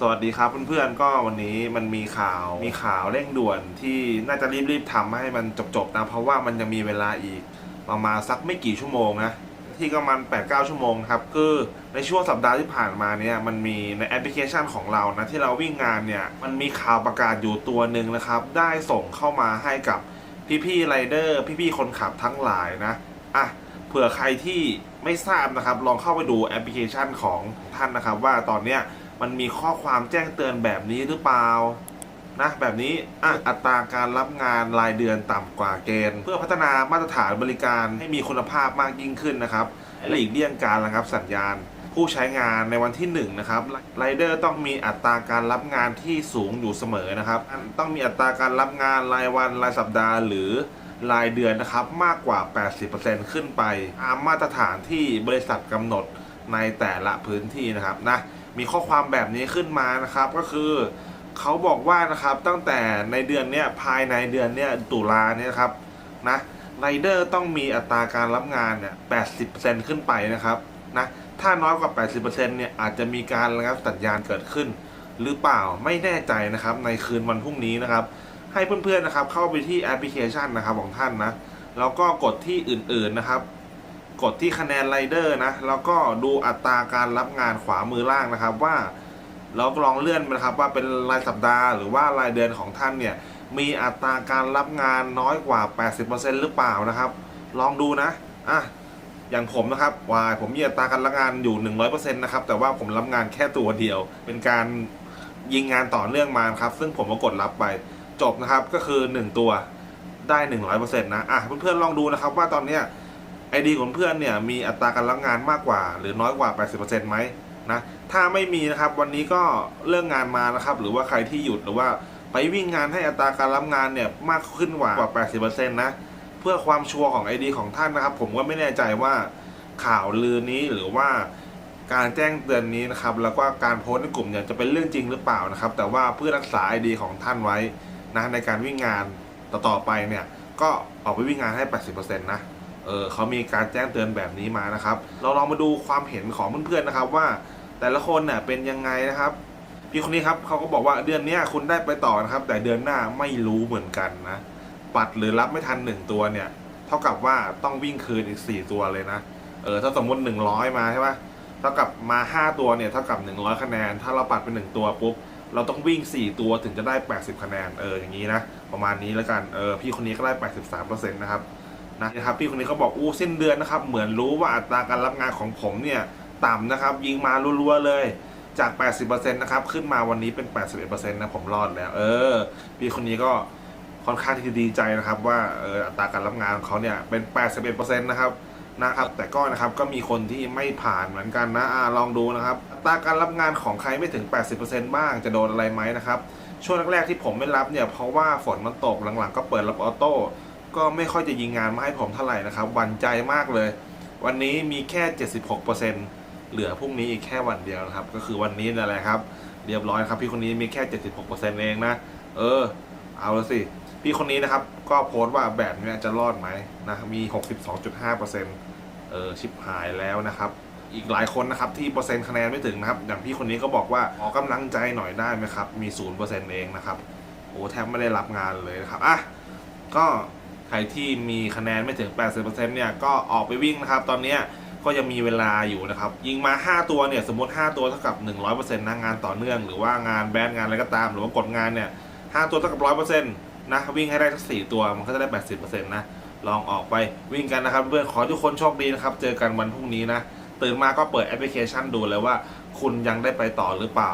สวัสดีครับเพื่อนๆก็วันนี้มันมีข่าวมีข่าวเร่งด่วนที่น่าจะรีบๆทำให้มันจบๆนะเพราะว่ามันยังมีเวลาอีกประมาณสักไม่กี่ชั่วโมงนะที่ก็มัน8 9 ชั่วโมงครับคือในช่วงสัปดาห์ที่ผ่านมาเนี่ยมันมีในแอปพลิเคชันของเรานะที่เราวิ่งงานเนี่ยมันมีข่าวประกาศอยู่ตัวหนึ่งนะครับ ได้ส่งเข้ามาให้กับพี่ๆไรเดอร์พี่ๆคนขับทั้งหลายนะอะเผื่อใครที่ไม่ทราบนะครับ ลองเข้าไปดูแอปพลิเคชันของท่านนะครับ ว่าตอนเนี้ย มันมีข้อความแจ้งเตือนแบบนี้หรือเปล่านะแบบนี้อะอัตราการรับงานรายเดือนต่ำกว่าเกณฑ์ เพื่อพัฒนามาตรฐานบริการให้มีคุณภาพมากยิ่งขึ้นนะครับและหลีกเลี่ยงการระงับสัญญาณ ผู้ใช้งานในวันที่1นะครับไรเดอร์ต้องมีอัตราการรับงานที่สูงอยู่เสมอนะครับ ต้องมีอัตราการรับงานรายวันรายสัปดาห์หรือรายเดือนนะครับมากกว่า 80%ขึ้นไปตามมาตรฐานที่บริษัทกำหนดในแต่ละพื้นที่นะครับนะ มีข้อความแบบนี้ขึ้นมานะครับ ก็คือเขาบอกว่านะครับตั้งแต่ในเดือนเนี้ยภายในเดือนเนี้ยตุลาเนี่ยครับนะไรเดอร์ต้องมีอัตราการรับงานเนี่ย80%ขึ้นไปนะครับนะถ้าน้อยกว่า 80%เนี่ยอาจจะมีการระงับสัญญาณเกิดขึ้น หรือเปล่าไม่แน่ใจนะครับ ในคืนวันพรุ่งนี้นะครับ ให้เพื่อนๆนะครับเข้าไปที่แอปพลิเคชันนะครับของท่านนะแล้วก็กดที่อื่นๆนะครับ กดที่คะแนนไรเดอร์นะ แล้วก็ดูอัตราการรับงานขวามือล่างนะครับว่าเราลองเลื่อนไปนะครับว่าเป็นรายสัปดาห์หรือว่ารายเดือนของท่านเนี่ยมีอัตราการรับงานน้อยกว่า 80%หรือเปล่านะครับ ลองดูนะอะอย่างผมนะครับวายผมมีอัตราการรับงานอยู่ 100%นะครับแต่ว่าผมรับงานแค่ตัวเดียว เป็นการยิงงานต่อเนื่องมาครับ ซึ่งผมก็กดรับไปจบนะครับก็คือ 1 ตัวได้ 100%นะอะเพื่อนๆลองดูนะครับว่าตอนเนี้ย ไอดีของเพื่อนเนี่ยมีอัตราการรับงานมากกว่า หรือน้อยกว่า 80%ไหมนะถ้าไม่มีนะครับวันนี้ก็เลิกงานมานะครับ หรือว่าใครที่หยุดหรือว่าไปวิ่งงานให้อัตราการรับงานเนี่ยมากขึ้นกว่ากว่า80%นะเพื่อความชัวร์ของไอดีของท่านนะครับ ผมก็ไม่แน่ใจว่าข่าวลือนี้หรือว่าการแจ้งเตือนนี้นะครับ แล้วก็การโพสต์ในกลุ่มเนี่ยจะเป็นเรื่องจริงหรือเปล่านะครับ แต่ว่าเพื่อรักษาไอดีของท่านไว้นะในการวิ่งงานต่อๆไปเนี่ยก็ออกไปวิ่งงานให้ 80%นะ เออเขามีการแจ้งเตือนแบบนี้มานะครับ เราลองมาดูความเห็นของเพื่อนๆนะครับว่าแต่ละคนเนี่ยเป็นยังไงนะครับ พี่คนนี้ครับเขาก็บอกว่าเดือนนี้คุณได้ไปต่อนะครับ แต่เดือนหน้าไม่รู้เหมือนกันนะ ปัดหรือรับไม่ทันหนึ่งตัวเนี่ย เท่ากับว่าต้องวิ่งคืนอีกสี่ตัวเลยนะเออถ้าสมมติหนึ่งร้อยมาใช่ปะเท่ากับมาห้าตัวเนี่ยเท่ากับหนึ่งร้อยคะแนน ถ้าเราปัดเป็นหนึ่งตัวปุ๊บเราต้องวิ่งสี่ตัวถึงจะได้แปดสิบคะแนน เออ อย่างนี้นะ ประมาณนี้แล้วกัน เออ พี่คนนี้ก็ได้แปดสิบสามเปอร์เซ็นต์นะครับ นะครับพี่คนนี้เขาบอกอู้เส้นเดือนนะครับ เหมือนรู้ว่าอัตราการรับงานของผมเนี่ยต่ำนะครับ ยิงมารัวๆเลยจาก 80%นะครับ ขึ้นมาวันนี้เป็น 81%นะผมรอดแล้ว เออ พี่คนนี้ก็ค่อนข้างที่จะดีใจนะครับ ว่าเอออัตราการรับงานของเขาเนี่ยเป็น 81%นะครับนะครับ แต่ก็นะครับก็มีคนที่ไม่ผ่านเหมือนกันนะอ่าลองดูนะครับอัตราการรับงานของใครไม่ถึง 80%บ้างจะโดนอะไรไหมนะครับ ช่วงแรกๆที่ผมไม่รับเนี่ยเพราะว่าฝนมันตกหลังๆ ก็เปิดรับออโต้ ก็ไม่ค่อยจะยิงงานมาให้ผมเท่าไหร่นะครับหวันใจมากเลย วันนี้มีแค่ 76%เหลือพรุ่งนี้อีกแค่วันเดียวนะครับ ก็คือวันนี้นั่นแหละครับ เรียบร้อยครับ พี่คนนี้มีแค่ 76%เองนะ เออ เอาละสิ พี่คนนี้นะครับ ก็โพสต์ว่าแบบเนี้ยจะรอดไหมนะมี 62.5%เออชิบหายแล้วนะครับอีกหลายคนนะครับที่เปอร์เซ็นต์คะแนนไม่ถึงนะครับ อย่างพี่คนนี้ก็บอกว่าขอกำลังใจหน่อยได้ไหมครับ มี0%เองนะครับโอ้แทบไม่ได้รับงานเลยนะครับอะก็ ใครที่มีคะแนนไม่ถึง 80%เนี่ยก็ออกไปวิ่งนะครับ ตอนนี้ก็ยังมีเวลาอยู่นะครับ ยิงมา 5 ตัวเนี่ยสมมติ 5 ตัวเท่ากับ 100%นะงานต่อเนื่อง หรือว่างานแบนงานอะไรก็ตาม หรือว่ากดงานเนี่ย5ตัวเท่ากับ 100%นะวิ่งให้ได้สัก4ตัวมันก็จะได้ 80%นะลองออกไปวิ่งกันนะครับ เพื่อนขอทุกคนโชคดีนะครับ เจอกันวันพรุ่งนี้นะตื่นมาก็เปิดแอปพลิเคชันดูเลยว่า คุณยังได้ไปต่อหรือเปล่า